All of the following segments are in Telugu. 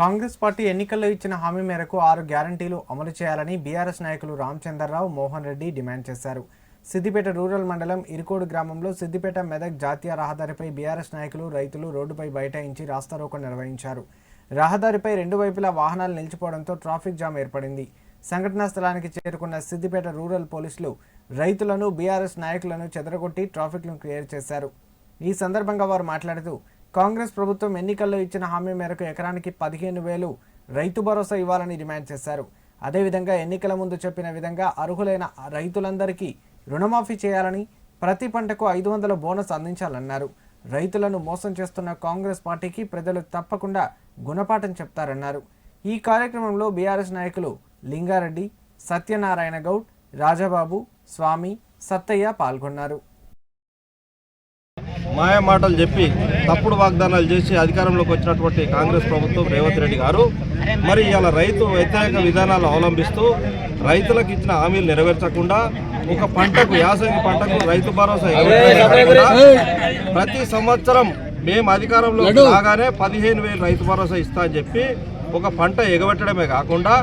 కాంగ్రెస్ పార్టీ ఎన్నికల్లో ఇచ్చిన హామీ మేరకు ఆరు గ్యారంటీలు అమలు చేయాలని బీఆర్ఎస్ నాయకులు రామచంద్రరావు మోహన్ రెడ్డి డిమాండ్ చేశారు. సిద్దిపేట రూరల్ మండలం ఇరుకోడు గ్రామంలో సిద్దిపేట మెదక్ జాతీయ రహదారిపై బీఆర్ఎస్ నాయకులు రైతులు రోడ్డుపై బైఠాయించి రాస్తారోకో నిర్వహించారు. రహదారిపై రెండు వైపులా వాహనాలు నిలిచిపోవడంతో ట్రాఫిక్ జామ్ ఏర్పడింది. సంఘటనా స్థలానికి చేరుకున్న సిద్దిపేట రూరల్ పోలీసులు రైతులను బీఆర్ఎస్ నాయకులను చెదరగొట్టి ట్రాఫిక్ను క్లియర్ చేశారు. ఈ సందర్భంగా వారు మాట్లాడుతూ కాంగ్రెస్ ప్రభుత్వం ఎన్నికల్లో ఇచ్చిన హామీ మేరకు ఎకరానికి పదిహేను వేలు రైతు భరోసా ఇవ్వాలని డిమాండ్ చేశారు. అదేవిధంగా ఎన్నికల ముందు చెప్పిన విధంగా అర్హులైన రైతులందరికీ రుణమాఫీ చేయాలని ప్రతి పంటకు ఐదు వందల బోనస్ అందించాలన్నారు. రైతులను మోసం చేస్తున్న కాంగ్రెస్ పార్టీకి ప్రజలు తప్పకుండా గుణపాఠం చెప్తారన్నారు. ఈ కార్యక్రమంలో బీఆర్ఎస్ నాయకులు లింగారెడ్డి సత్యనారాయణ గౌడ్ రాజాబాబు స్వామి సత్తయ్య పాల్గొన్నారు. మాయ మాటలు చెప్పి తప్పుడు వాగ్దానాలు చేసి అధికారంలోకి వచ్చినటువంటి కాంగ్రెస్ ప్రభుత్వం రేవంత్ రెడ్డి గారు మరి ఇలా రైతు వ్యతిరేక విధానాలు అవలంబిస్తూ రైతులకు ఇచ్చిన హామీలు నెరవేర్చకుండా ఒక పంటకు యాసంగి పంటకు రైతు భరోసా ప్రతి సంవత్సరం మేము అధికారంలో రాగానే పదిహేను వేలు రైతు భరోసా ఇస్తా అని చెప్పి ఒక పంట ఎగబెట్టడమే కాకుండా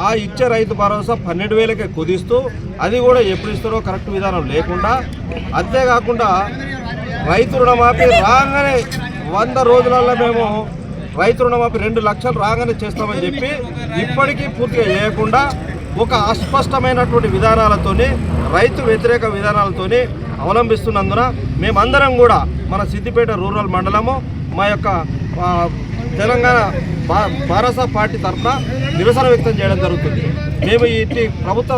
ఆ ఇచ్చే రైతు భరోసా పన్నెండు వేలకే కుదిస్తూ అది కూడా ఎప్పుడు ఇస్తారో కరెక్ట్ విధానం లేకుండా అంతేకాకుండా రైతు రుణమాఫీ రాగానే వంద రోజులలో మేము రైతు రుణమాఫీ రెండు లక్షలు రాగానే చేస్తామని చెప్పి ఇప్పటికీ పూర్తిగా చేయకుండా ఒక అస్పష్టమైనటువంటి విధానాలతోని రైతు వ్యతిరేక విధానాలతోని అవలంబిస్తున్నందున మేమందరం కూడా మన సిద్దిపేట రూరల్ మండలము మా యొక్క తెలంగాణ భా పార్టీ తరఫున నిరసన వ్యక్తం చేయడం జరుగుతుంది. మేము ఇట్టి ప్రభుత్వ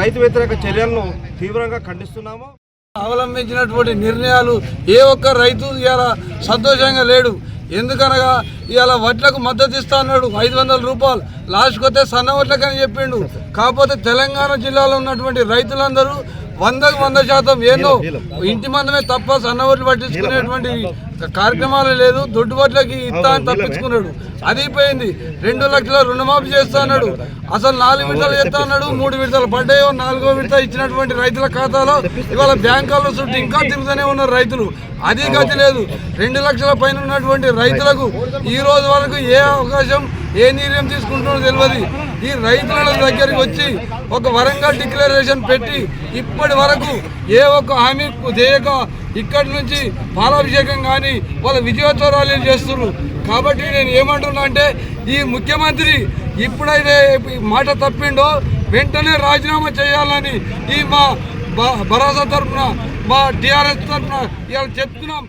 రైతు వ్యతిరేక చర్యలను తీవ్రంగా ఖండిస్తున్నాము. అవలంబించినటువంటి నిర్ణయాలు ఏ ఒక్క రైతు ఇలా సంతోషంగా లేడు. ఎందుకనగా ఇవాళ వడ్లకు మద్దతు ఇస్తా అన్నాడు. ఐదు వందల రూపాయలు. లాస్ట్కి వస్తే సన్న వడ్లకని చెప్పిండు. కాకపోతే తెలంగాణ జిల్లాలో ఉన్నటువంటి రైతులందరూ వందకు వంద శాతం ఏందో ఇంటి మందమే తప్ప సన్న వడ్లు పట్టించుకునేటువంటి కార్యక్రమాలు లేదు. దొడ్డు వడ్లకి ఇస్తా అని తప్పించుకున్నాడు. అది పోయింది రెండు లక్షల రుణమాఫీ చేస్తా అన్నాడు. అసలు నాలుగు విడతలు చేస్తా అన్నాడు. మూడు విడతలు పడ్డాయో నాలుగో విడత ఇచ్చినటువంటి రైతుల ఖాతాలో ఇవాళ బ్యాంకుల చుట్టూ ఇంకా తిరుగుతూనే ఉన్నారు రైతులు. అది గతి లేదు. రెండు లక్షల పైన ఉన్నటువంటి రైతులకు ఈ రోజు వరకు ఏ అవకాశం ఏ నిర్ణయం తీసుకుంటున్నారో తెలియదు. ఈ రైతుల దగ్గరికి వచ్చి ఒక వరంగల్ డిక్లరేషన్ పెట్టి ఇప్పటి వరకు ఏ ఒక్క హామీ చేయక ఇక్కడి నుంచి పాలాభిషేకం కానీ వాళ్ళ విజయోత్సవ ర్యాలీలు చేస్తున్నారు? కాబట్టి నేను ఏమంటున్నా అంటే ఈ ముఖ్యమంత్రి ఇప్పుడైతే మాట తప్పిండో వెంటనే రాజీనామా చేయాలని ఈ మా భరోసా తరఫున మా టీఆర్ఎస్ తరఫున ఇవాళ చెప్తున్నాం.